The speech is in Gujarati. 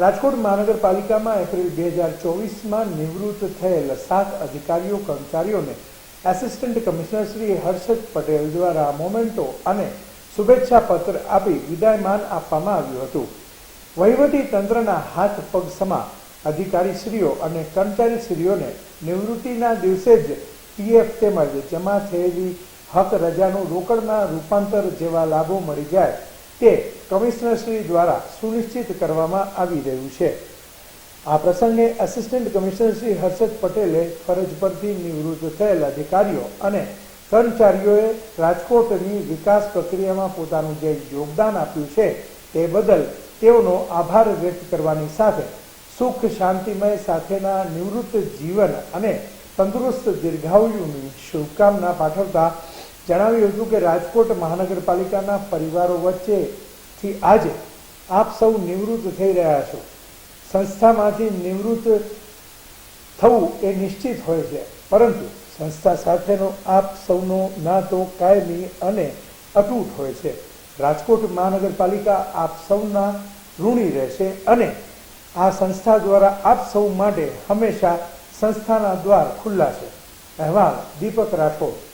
રાજકોટ મહાનગરપાલિકામાં એપ્રિલ બે હજાર ચોવીસમાં નિવૃત્ત થયેલ સાત અધિકારીઓ, કર્મચારીઓને એસિસ્ટન્ટ કમિશનર શ્રી હર્ષદ પટેલ દ્વારા મોમેન્ટો અને શુભેચ્છા પત્ર આપી વિદાયમાન આપવામાં આવ્યું હતું. વહીવટી તંત્રના હાથ પગ સમા અધિકારીશ્રીઓ અને કર્મચારીશ્રીઓને નિવૃત્તિના દિવસે જ પીએફ તેમજ જમા થયેલી હક રજાનું રોકડના રૂપાંતર જેવા લાભો મળી જાય તે કમિશનરશ્રી દ્વારા સુનિશ્ચિત કરવામાં આવી રહ્યું છે. આ પ્રસંગે આસિસ્ટન્ટ કમિશનર શ્રી હર્ષદ પટેલે ફરજ પરથી નિવૃત્ત થયેલ અધિકારીઓ અને કર્મચારીઓએ રાજકોટની વિકાસ પ્રક્રિયામાં પોતાનું જે યોગદાન આપ્યું છે તે બદલ તેઓનો આભાર વ્યક્ત કરવાની સાથે સુખ શાંતિમય સાથેના નિવૃત્ત જીવન અને તંદુરસ્ત દીર્ઘાયુની શુભકામના પાઠવતા જણાવ્યું હતું કે રાજકોટ મહાનગરપાલિકાના પરિવારો વચ્ચેથી આજે આપ સૌ નિવૃત્ત થઈ રહ્યા છો. સંસ્થામાંથી નિવૃત્ત થવું એ નિશ્ચિત હોય છે. પરંતુ સંસ્થા સાથેનો આપ સૌનો નાતો કાયમી અને અતૂટ હોય છે. રાજકોટ મહાનગરપાલિકા આપ સૌના ઋણી રહેશે અને આ સંસ્થા દ્વારા આપ સૌ માટે હંમેશા સંસ્થાના દ્વાર ખુલ્લા છે. અહેવાલ દીપક રાઠોડ.